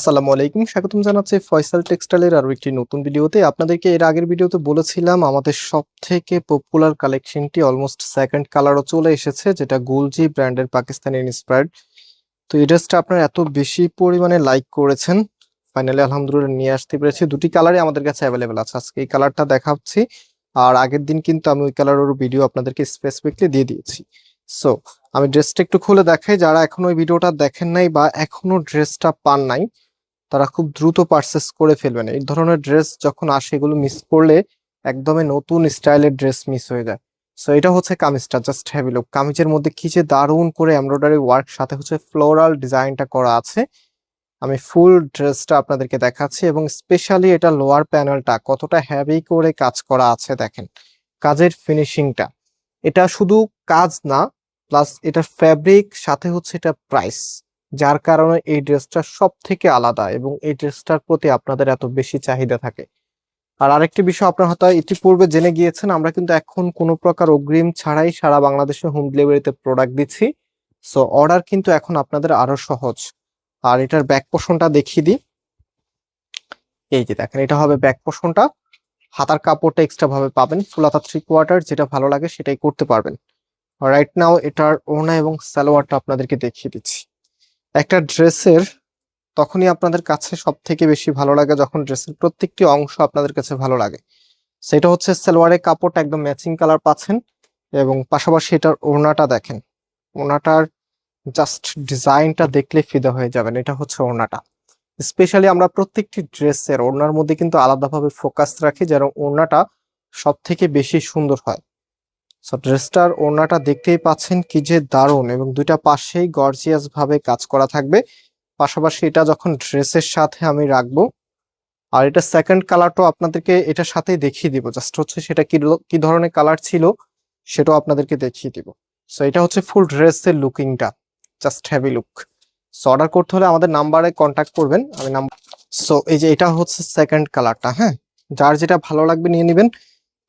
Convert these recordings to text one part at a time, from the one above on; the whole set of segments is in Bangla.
আসসালামু আলাইকুম। স্বাগতম জানাচ্ছি ফয়সাল টেক্সটাইলের আরও একটি নতুন ভিডিওতে। আপনাদেরকে এর আগের ভিডিওতে বলেছিলাম, আমাদের সব থেকে পপুলার কালেকশনটি অলমোস্ট সেকেন্ড কালারও চলে এসেছে, যেটা গুলজি ব্র্যান্ডের পাকিস্তানি ইন্সপায়ার্ড তো এই ড্রেসটা আপনারা এত বেশি পরিমাণে লাইক করেছেন ফাইনালি আলহামদুলিল্লাহ নিয়ে আসতে পেরেছি। দুটি কালারই আমাদের কাছে অ্যাভেলেবেল আছে। আজকে এই কালারটা দেখাচ্ছি, আর আগের দিন কিন্তু আমি ওই কালারের ভিডিও আপনাদেরকে স্পেসিফিকলি দিয়ে দিয়েছি। সো আমি ড্রেসটা একটু খুলে দেখাই। যারা এখনও ওই ভিডিওটা দেখেন নাই বা এখনও ড্রেসটা পান নাই তারা খুব দ্রুত পারচেস করে ফেলবেন এই ধরনের ড্রেস যখন আসে, এগুলো মিস করলে একদমই নতুন স্টাইলের ড্রেস মিস হয়ে যায়। সো এটা হচ্ছে কামিজটা জাস্ট হ্যাভি লুক কামিজের মধ্যে কি যে দারুণ করে এমব্রয়ডারি ওয়ার্ক সাথে হচ্ছে ফ্লোরাল ডিজাইনটা করা আছে। আমি ফুল ড্রেসটা আপনাদেরকে দেখাচ্ছি এবং স্পেশালি এটা লোয়ার প্যানেলটা কতটা হ্যাভি করে কাজ করা আছে দেখেন। কাজের ফিনিশিংটা এটা শুধু কাজ না প্লাস এটার ফ্যাব্রিক সাথে হচ্ছে এটা প্রাইস যার কারণে এই ড্রেসটা সব থেকে আলাদা এবং এই ড্রেসটার প্রতি আপনাদের এত বেশি চাহিদা থাকে। আর আরেকটি বিষয় আপনারা হয়তো ইতিপূর্বে জেনে গিয়েছেন, আমরা কিন্তু এখন কোনো প্রকার অগ্রিম ছাড়াই সারা বাংলাদেশে হোম ডেলিভারিতে প্রোডাক্ট দিচ্ছি। সো অর্ডার কিন্তু এখন আপনাদের আরও সহজ। আর এটার ব্যাক পোষণটা দেখিয়ে দিই। এই যে দেখেন, এটা হবে ব্যাক পোষণটা হাতার কাপড়টা এক্সট্রা ভাবে পাবেন ফুল হাতা থ্রি কোয়ার্টার যেটা ভালো লাগে সেটাই করতে পারবেন। রাইট নাও এটার ওনা এবং সালোয়ারটা আপনাদেরকে দেখিয়ে দিচ্ছি। একটা ড্রেসের তখনই আপনাদের কাছে সব থেকে বেশি ভালো লাগে যখন ড্রেসের প্রত্যেকটি অংশ আপনাদের কাছে ভালো লাগে। সেটা হচ্ছে সালোয়ারের কাপড়টা একদম ম্যাচিং কালার পাচ্ছেন এবং পাশাপাশি এটার ওড়নাটা দেখেন। ওড়নাটার জাস্ট ডিজাইনটা দেখলে ফিদা হয়ে যাবেন। এটা হচ্ছে ওড়নাটা। স্পেশালি আমরা প্রত্যেকটি ড্রেসের ওড়নার মধ্যে কিন্তু আলাদাভাবে ফোকাস রাখি যেন ওড়নাটা সব থেকে বেশি সুন্দর হয়। সো ড্রেসটার ওড়নাটা দেখতেই পাচ্ছেন কি যে দারুণ এবং দুইটা পাশেই গর্জিয়াস ভাবে কাজ করা থাকবে। পাশাপাশি এটা যখন ড্রেসের সাথে আমি রাখব, আর এটা সেকেন্ড কালারটাও আপনাদেরকে এটার সাথেই দেখিয়ে দিব। জাস্ট হচ্ছে সেটা কি ধরনের কালার ছিল, সেটাও আপনাদেরকে দেখিয়ে দিব। সো এটা হচ্ছে ফুল ড্রেসের লুকিংটা just heavy look so order করতে হলে আমাদের নাম্বারে কন্ট্যাক্ট করবেন, আমি নাম্বার সো এই যে এটা হচ্ছে সেকেন্ড কালারটা হ্যাঁ? যার যেটা ভালো লাগবে নিয়ে নেবেন।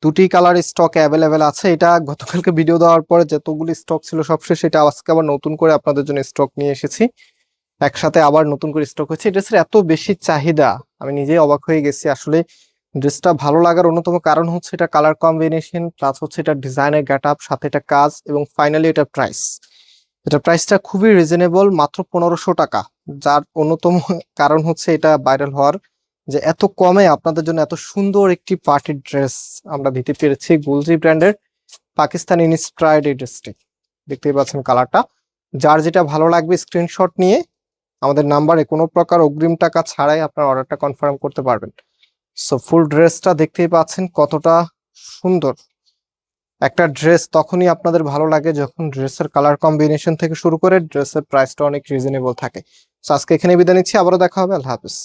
দুটি কালার স্টক অ্যাভেলেবেল আছে। এটা গতকালকে ভিডিও দেওয়ার পরে যতগুলি স্টক ছিল সবশেষ এটা আজকে আবার নতুন করে আপনাদের জন্য স্টক নিয়ে এসেছি। একসাথে আবার নতুন করে স্টক এই ড্রেসের এত বেশি চাহিদা, আমি নিজেই অবাক হয়ে গেছি। আসলে ড্রেসটা ভালো লাগার অন্যতম কারণ হচ্ছে এটা কালার কম্বিনেশন প্লাস হচ্ছে এটা ডিজাইনের গেট আপ সাথে এটা কাজ, এবং ফাইনালি এটা প্রাইস এটা প্রাইসটা খুবই রিজনেবল মাত্র পনেরোশো টাকা। যার অন্যতম কারণ হচ্ছে এটা ভাইরাল হওয়ার যে এত কমে আপনাদের জন্য এত সুন্দর একটি পার্টি ড্রেস আমরা দিতে পেরেছি গুলজি ব্র্যান্ডের পাকিস্তান ইনস্প্রাইড এই ড্রেসটি। দেখতেই পাচ্ছেন কালারটা। যার যেটা ভালো লাগবে স্ক্রিনশট নিয়ে আমাদের নাম্বারে কোনো প্রকার অগ্রিম টাকা ছাড়াই আপনার অর্ডারটা কনফার্ম করতে পারবেন। সো ফুল ড্রেসটা দেখতেই পাচ্ছেন কতটা সুন্দর। একটা ড্রেস তখনই আপনাদের ভালো লাগে যখন ড্রেসের কালার কম্বিনেশন থেকে শুরু করে ড্রেসের প্রাইসটা অনেক রিজনেবল থাকে। সো আজকে এখানে বিদায় নিচ্ছি, আবারও দেখা হবে, আল্লাহ হাফিজ।